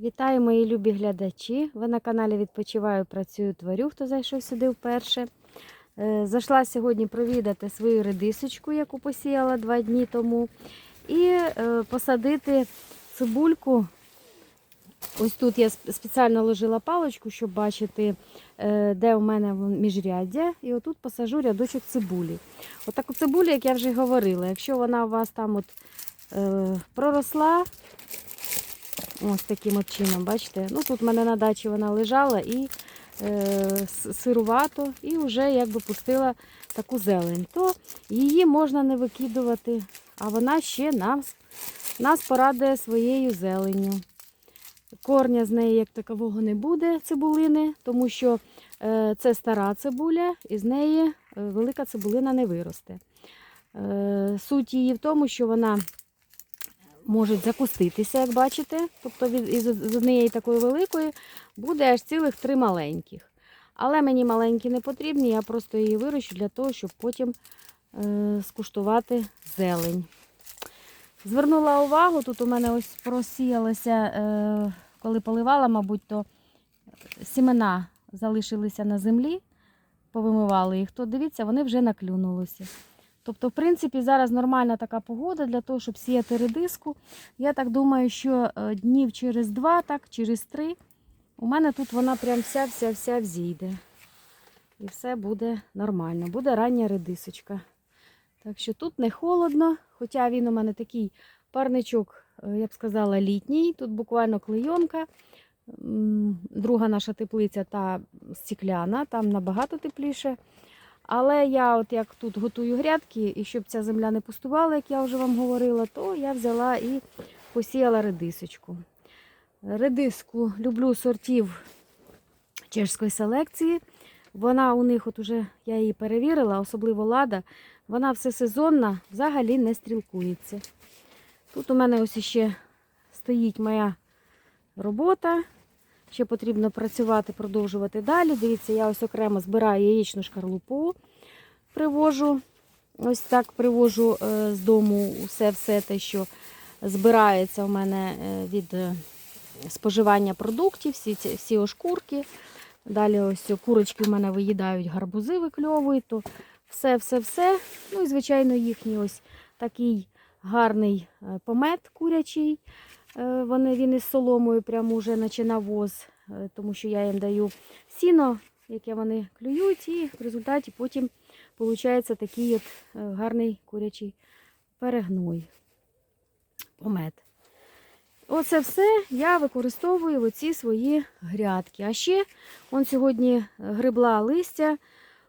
Вітаю, мої любі глядачі. Ви на каналі Відпочиваю, працюю, творю, хто зайшов сюди вперше. Е, Зайшла сьогодні провідати свою редисочку, яку посіяла два дні тому. І е, посадити цибульку. Ось тут я сп- спеціально ложила паличку, щоб бачити, е, де у мене міжряддя. І отут посажу рядочок цибулі. Отаку цибулю, як я вже говорила, якщо вона у вас там от, проросла, Ось таким от чином, бачите? Ну тут в мене на дачі вона лежала і е, сирувато, і вже якби пустила таку зелень. То її можна не викидувати, а вона ще нас, нас порадує своєю зеленню. Корня з неї як такового не буде цибулини, тому що е, це стара цибуля, і з неї е, велика цибулина не виросте. Е, суть її в тому, що вона можуть закуститися, як бачите. Тобто від, з однієї такої великої буде аж цілих три маленьких. Але мені маленькі не потрібні, я просто її вирощу для того, щоб потім е, скуштувати зелень. Звернула увагу, тут у мене ось просіялося, е, коли поливала, мабуть, то сімена залишилися на землі, повимивали їх, то дивіться, вони вже наклюнулися. Тобто, в принципі, зараз нормальна така погода для того, щоб сіяти редиску. Я так думаю, що е, днів через два, так, через три, у мене тут вона прям вся-вся-вся взійде. І все буде нормально. Буде рання редисочка. Так що тут не холодно, хоча він у мене такий парничок, е, я б сказала, літній. Тут буквально клейонка. Друга наша теплиця та стікляна, там набагато тепліше. Але я, от як тут готую грядки, і щоб ця земля не пустувала, як я вже вам говорила, то я взяла і посіяла редисочку. Редиску люблю сортів чешської селекції. Вона у них, от уже я її перевірила, особливо лада, вона всесезонна, взагалі не стрілкується. Тут у мене ось ще стоїть моя робота. Ще потрібно працювати, продовжувати далі. Дивіться, я ось окремо збираю яєчну шкарлупу, привожу. Ось так привожу е, з дому все-все те, що збирається у мене е, від е, споживання продуктів, всі, всі ошкурки. Далі ось курочки в мене виїдають, гарбузи викльовують, все-все-все. Ну і, звичайно, їхній ось такий гарний помет курячий. Е, Вони, він із соломою прямо вже наче навоз, е, тому що я їм даю сіно, яке вони клюють, і в результаті потім виходить такий от е, гарний курячий перегной. Помет. Оце все я використовую в оці свої грядки. А ще он сьогодні грибла листя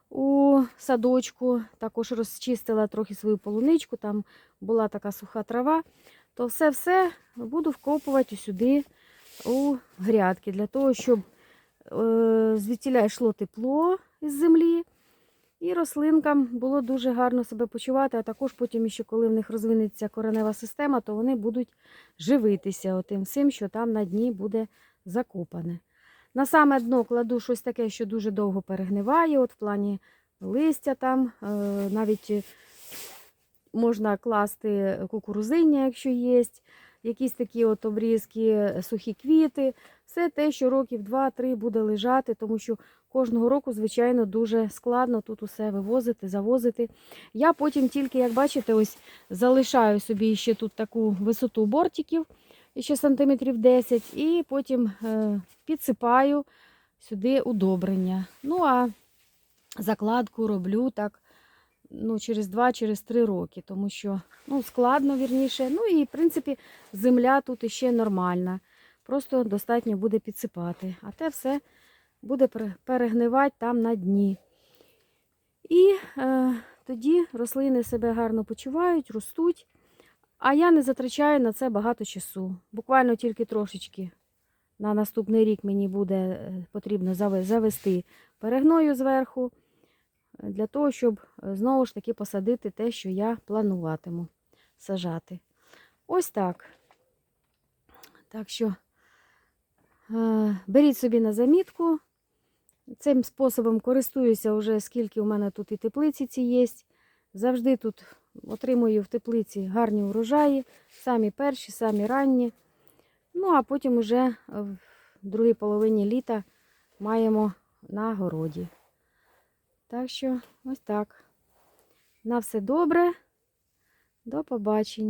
у садочку, також розчистила трохи свою полуничку, там була така суха трава то все-все буду вкопувати сюди у грядки, для того, щоб е, звідтіля йшло тепло із землі, і рослинкам було дуже гарно себе почувати, а також потім, ще коли в них розвинеться коренева система, то вони будуть живитися отим всім, що там на дні буде закопане. На саме дно кладу щось таке, що дуже довго перегниває, от в плані листя там, е, навіть можна класти кукурузиння, якщо є, якісь такі от обрізки, сухі квіти, все те, що років 2-3 буде лежати, тому що кожного року, звичайно, дуже складно тут усе вивозити, завозити. Я потім тільки, як бачите, ось залишаю собі ще тут таку висоту бортиків, ще сантиметрів 10, і потім е, підсипаю сюди удобрення. Ну а закладку роблю так ну, через 2 через 3 роки, тому що ну, складно вірніше. Ну і в принципі земля тут іще нормальна. Просто достатньо буде підсипати. А те все буде перегнивати там на дні. І е, тоді рослини себе гарно почувають, ростуть. А я не затрачаю на це багато часу. Буквально тільки трошечки. На наступний рік мені буде е, потрібно завести перегною зверху для того, щоб е, знову ж таки посадити те, що я плануватиму сажати. Ось так. Так що е, беріть собі на замітку. Цим способом користуюся вже скільки у мене тут і теплиці ці є. Завжди тут отримую в теплиці гарні урожаї, самі перші, самі ранні. Ну, а потім уже в другій половині літа маємо на городі. Так що ось так. На все добре. До побачення.